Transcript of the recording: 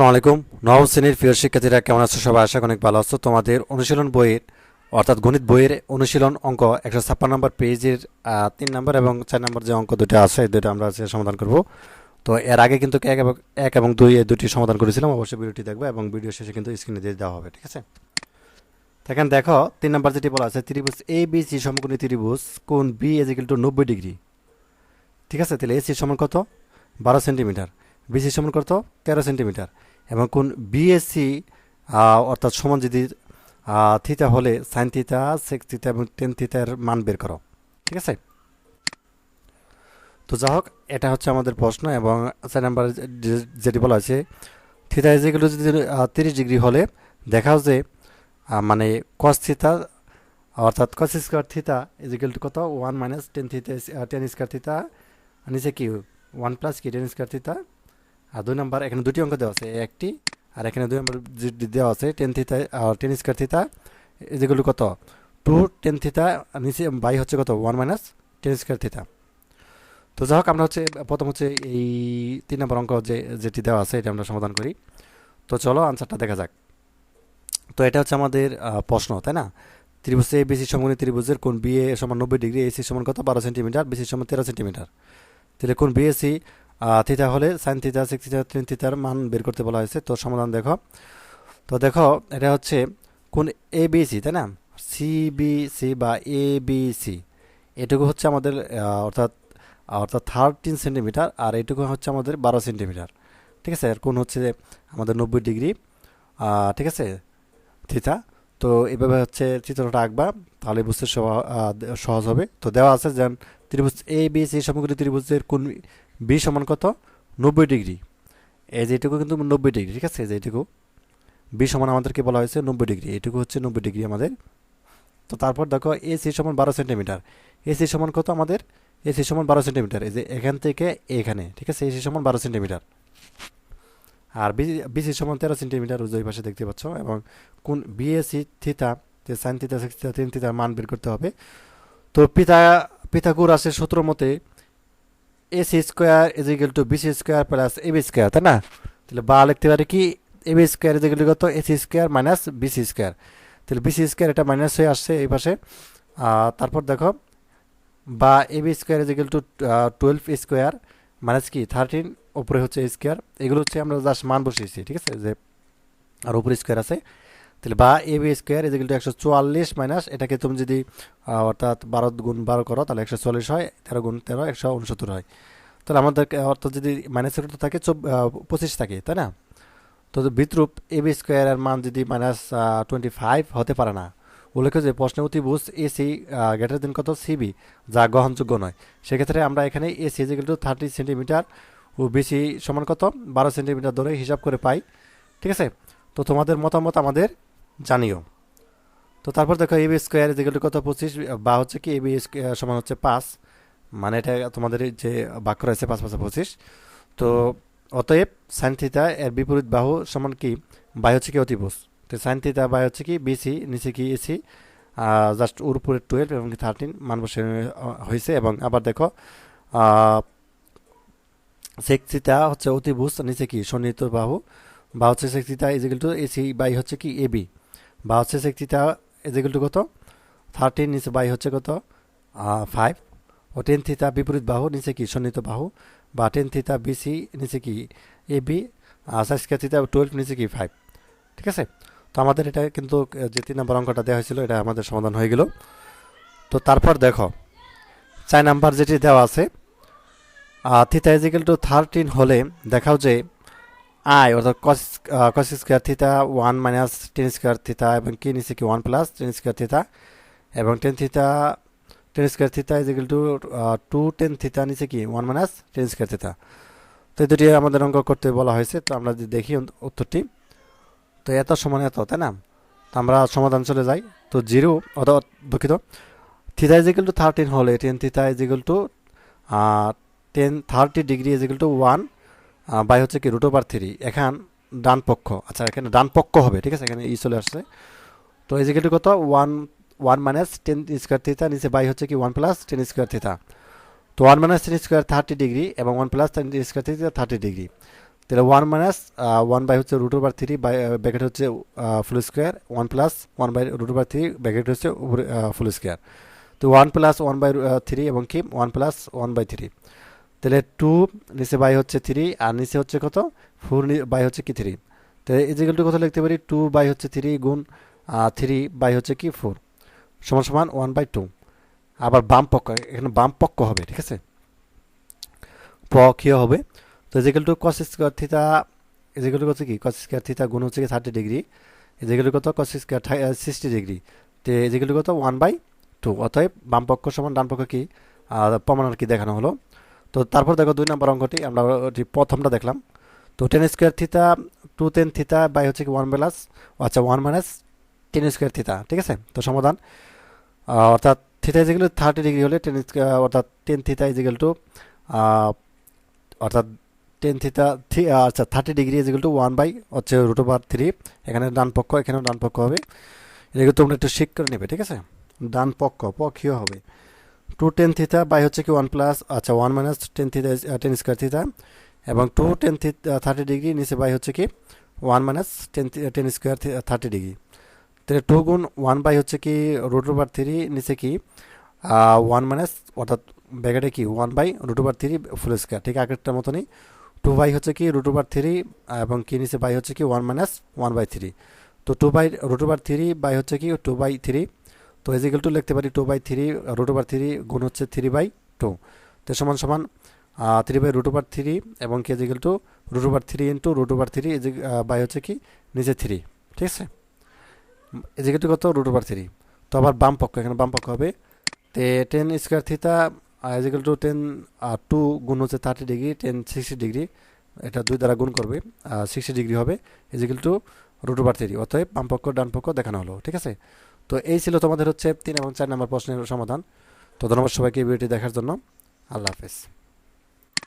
আসসালামু আলাইকুম। নবম শ্রেণির প্রিয় শিক্ষার্থীরা, কেমন আছো? সবাই আশা অনেক ভালো আছো। তোমাদের অনুশীলন বইয়ের, অর্থাৎ গণিত বইয়ের অনুশীলন অঙ্ক একশো ছাপ্পান্ন নম্বর পেজের তিন নম্বর এবং চার নম্বর যে অঙ্ক দুটো আছে, এই দুটো আমরা সমাধান করব। তো এর আগে কিন্তু এক এবং এক এবং দুই এই দুটি সমাধান করেছিলাম। অবশ্যই ভিডিওটি দেখবে এবং ভিডিও শেষে কিন্তু স্ক্রিনে দিয়ে দেওয়া হবে, ঠিক আছে? দেখেন, দেখো, তিন নম্বর যেটি বলা আছে, ত্রিভুজ এ বি সি সমকোণী ত্রিভুজ কোন বি এজিক্যাল টু নব্বই ডিগ্রি। ঠিক আছে? তাহলে এ সি সমান কত? বারো সেন্টিমিটার। বিসি সমান কত? তেরো সেন্টিমিটার। এবং কোন বিএসসি অর্থাৎ সমান যদি থিতা হলে সাইন থিতা সেক থিতা এবং টেন থিতার মান বের করো। ঠিক আছে? তো যা হোক, এটা হচ্ছে আমাদের প্রশ্ন এবং চার নাম্বার যেটি বলা আছে থিতা যেগুলো যদি তিরিশ ডিগ্রি হলে দেখাও যে মানে কস থিতা অর্থাৎ cos square theta equal to কত? One minus tan theta tan square theta নিচে কি? ওয়ান প্লাস কি? টেন স্কোয়ার থিতা আর দুই নাম্বার, এখানে দুটি অঙ্ক দেওয়া আছে একটি, আর এখানে দুই নম্বর দেওয়া আছে টেন থিতা আর টেন স্কোয়ার থিতা যেগুলো কত? টু টেন থিতা নিচে বাই হচ্ছে কত? One minus tan square theta তো যাই হোক, আমরা হচ্ছে, প্রথম হচ্ছে এই তিন নম্বর অঙ্ক যে, যেটি দেওয়া আছে, এটা আমরা সমাধান করি। তো চলো আনসারটা দেখা যাক। তো এটা হচ্ছে আমাদের প্রশ্ন, তাই না? ত্রিভুজ এ বিসি সমকোণী ত্রিভুজের কোন বি এ সমান নব্বই ডিগ্রি এসি সমান কত? বারো সেন্টিমিটার বিসি সমান তেরো সেন্টিমিটার। তাহলে কোন বিএসসি থিতা হলে sine theta six theta tan থিতার মান বের করতে বলা হয়েছে। তো সমাধান দেখো। তো দেখো, এটা হচ্ছে কোন এ বি সি তাই না? সি বি সি বা এ বি সি এটুকু হচ্ছে আমাদের অর্থাৎ অর্থাৎ থার্টিন সেন্টিমিটার আর এটুকু হচ্ছে আমাদের বারো সেন্টিমিটার ঠিক আছে? আর কোন হচ্ছে আমাদের নব্বই ডিগ্রি ঠিক আছে? থিতা তো এভাবে হচ্ছে চিত্রটা আঁকবা তাহলে বুঝতে সহ- সহজ হবে। তো দেওয়া আছে যেন ত্রিভুজ এ বি সি সমগ্র ত্রিভুজের কোন বি সমান কত? নব্বই ডিগ্রি। এই যে এটুকু কিন্তু নব্বই ডিগ্রি, ঠিক আছে? এই যে এটুকু। বি সমান আমাদেরকে বলা হয়েছে নব্বই ডিগ্রি। এটুকু হচ্ছে নব্বই ডিগ্রি আমাদের। তো তারপর দেখো এ সি সমান বারো সেন্টিমিটার। এ সি সমান কত আমাদের? এ সি সমান বারো সেন্টিমিটার। এই যে এখান থেকে এখানে, ঠিক আছে? এ সি সমান বারো সেন্টিমিটার। আর বিসি সমান তেরো সেন্টিমিটার ওই পাশে দেখতে পাচ্ছ এবং কোন বিএসি থিতা যে সাইন থিতা সিক্স থিতা তিন থিতার মান বের করতে হবে। তো পিতা, পিথাগোরাসের সূত্র মতে AC square is equal to BC square plus AB square তাই না? তাহলে বা লিখতে পারি কি? AB square is equal to কত? AC square minus BC square তাহলে বিসি স্কোয়ার এটা মাইনাস হয়ে আসছে এই পাশে। তারপর দেখো, বা AB square is equal to twelve square minus কি থার্টিন উপরে হচ্ছে স্কোয়ার এগুলো হচ্ছে আমরা জাস্ট মান বসিয়েছি, ঠিক আছে? যে আর উপরে স্কোয়ার আছে। তাহলে বা এ বি স্কোয়ার টু একশো চুয়াল্লিশ মাইনাস এটাকে তুমি যদি অর্থাৎ বারো গুণ বারো করো, তাহলে একশো চল্লিশ হয়, তেরো গুণ তেরো, একশো উনসত্তর হয়। তাহলে আমাদের অর্থাৎ যদি মাইনাসের তো থাকে পঁচিশ থাকে, তাই না? তো বিদ্রুপ এ বি স্কোয়ারের মান যদি মাইনাস টোয়েন্টি ফাইভ হতে পারে না উল্লেখ্য যে প্রশ্নে অতিভুজ এসি গ্রেটার দিন কত সিবি যা গ্রহণযোগ্য নয়। সেক্ষেত্রে আমরা এখানে AC equal to thirty centimetre O BC সমান কত? বারো সেন্টিমিটার ধরে হিসাব করে পাই। ঠিক আছে? তো তোমাদের মতামত আমাদের জানিও। তো তারপর দেখো এবি স্কোয়ার যেগুলো কত? পঁচিশ, বা হচ্ছে কি এবি সমান হচ্ছে পাঁচ। মানে এটা তোমাদের যে বাক্য রয়েছে পাঁচ পাঁচে পঁচিশ। তো অতএব সাইন থিতা এর বিপরীত বাহু সমান কি? বাই হচ্ছে কি অতিভুজ। তো সাইন থিতা বাই হচ্ছে কি বিসি নিচে কি এসি জাস্ট ওর উপরে টুয়েলভ এবং থার্টিন মান বসে হয়েছে এবং আবার দেখো সেক থিতা হচ্ছে অতিভুজ নিচে কি সন্নিহিত বাহু বা হচ্ছে sec theta equal to AC by হচ্ছে কি এবি বা হচ্ছে সেক থিতা ইজিক্যাল টু কত থার্টিন নিচে বাই হচ্ছে কত ফাইভ ও টেন থিতা বিপরীত বাহু নিচে কি সন্নিহিত বাহু বা টেন থিতা বিসি নিচে কি A B sine theta twelve নিচে কি ফাইভ ঠিক আছে তো আমাদের এটা কিন্তু যে তিন নম্বর অঙ্কটা দেওয়া হয়েছিল, এটা আমাদের সমাধান হয়ে গেল। তো তারপর দেখো, চার নাম্বার যেটি দেওয়া আছে থিতা ইজিক্যাল টু থার্টিন হলে দেখাও যে আই অর্থাৎ cos cos square theta one minus tan square theta এবং কি নিচে কি one plus tan square theta এবং tan theta tan square theta equal to two tan theta নিচে কি one minus tan square theta তো এই দুটি আমাদের অঙ্ক করতে বলা হয়েছে, তো আমরা যদি দেখি উত্তরটি। তো এত সমান এত, তাই না? তো আমরা সমাধান চলে যাই। তো জিরো, অথবা দুঃখিত। থিতা ইজিক্যাল টু থার্টিন হলে tan theta equal to tan thirty degree equal to one by হচ্ছে কি রুট ওভার থ্রি এখান ডান পক্ষ আচ্ছা এখানে ডান পক্ষ হবে, ঠিক আছে? এখানে ই চলে আসছে। তো ইজিক্যাল টু কত? One one minus tan square theta নিচে বাই হচ্ছে কি one plus tan square theta তো one minus tan square thirty degree এবং one plus tan square theta thirty degree তাহলে ওয়ান মাইনাস ওয়ান বাই হচ্ছে root over three by bracket হচ্ছে full square one plus one by root over three bracket হচ্ছে full square তো one plus one by three এবং কি one plus one by three তাহলে two নিচে by হচ্ছে three আর নিচে হচ্ছে কত? ফোর বাই হচ্ছে কি থ্রি তাহলে ইজিক্যালটু কত লিখতে পারি? টু বাই হচ্ছে থ্রি গুণ থ্রি বাই হচ্ছে কি ফোর সমান সমান ওয়ান বাই টু আবার বাম পক্ষ, এখানে বাম পক্ষ হবে, ঠিক আছে? পক্ষীয় হবে। তো equal to cos square theta equal to কত কি কস স্কোয়ার থিতা গুণ হচ্ছে কি থার্টি ডিগ্রি ইজিক্যাল টু কত কস স্কোয়ার সিক্সটি ডিগ্রি তো ইজিক্যাল টু কত ওয়ান বাই টু অতএব বাম পক্ষ সমান ডান পক্ষ কি প্রমাণ আর কি দেখানো হলো। তো তারপর দেখো দুই নম্বর অঙ্কটি, আমরা ওটি প্রথমটা দেখলাম। তো tan square theta two tan theta by হচ্ছে কি ওয়ান প্লাস আচ্ছা one minus tan square theta ঠিক আছে? তো সমাধান অর্থাৎ theta equal to thirty degree হলে টেন অর্থাৎ টেন থিতা ইজিক্যাল টু অর্থাৎ টেন থিতা থ্রি আচ্ছা thirty degree equal to one by হচ্ছে রুট ওভার থ্রি এখানে ডান পক্ষ, এখানেও ডান পক্ষ হবে। এগুলো তোমরা একটু শিক করে নেবে, ঠিক আছে? ডান পক্ষ, পক্ষীয় হবে। টু টেন থিতা বাই হচ্ছে কি ওয়ান প্লাস আচ্ছা one minus tan theta tan square theta এবং টু টেন থার্টি ডিগ্রি নিচে বাই হচ্ছে কি one minus tan tan square thirty degree তাহলে টু গুণ ওয়ান বাই হচ্ছে কি রুট ওভার থ্রি নিচে কি ওয়ান মাইনাস অর্থাৎ ব্যাকেটে কি one by root over three full square ঠিক আগেরটার মতনই। টু বাই হচ্ছে কি রুট ওভার থ্রি এবং কি নিচে বাই হচ্ছে কি one minus one by three তো two by root over three by হচ্ছে কি টু বাই থ্রি তো এজিক্যাল টু লিখতে পারি two by three root over three গুণ হচ্ছে থ্রি বাই টু তো সমান সমান three by root over three এবং কি equal to root over three into root over three by হচ্ছে কি নিচে থ্রি ঠিক আছে? এজিক্যাল টু কত? রুট ওভার থ্রি তো আবার বাম পক্ষ, এখানে বাম পক্ষ হবে। তে tan square theta equal to tan two গুণ হচ্ছে thirty degree tan sixty degree এটা দুই দ্বারা গুণ করবে সিক্সটি ডিগ্রি হবে equal to root over three অতএব বাম ডানপক্ষ ডান পক্ষ দেখানো হলো, ঠিক আছে? তো এই ছিল তোমাদের হচ্ছে তিন এবং চার নম্বর প্রশ্নের সমাধান, তো ধন্যবাদ সবাইকে ভিডিওটি দেখার জন্য, আল্লাহ হাফেজ।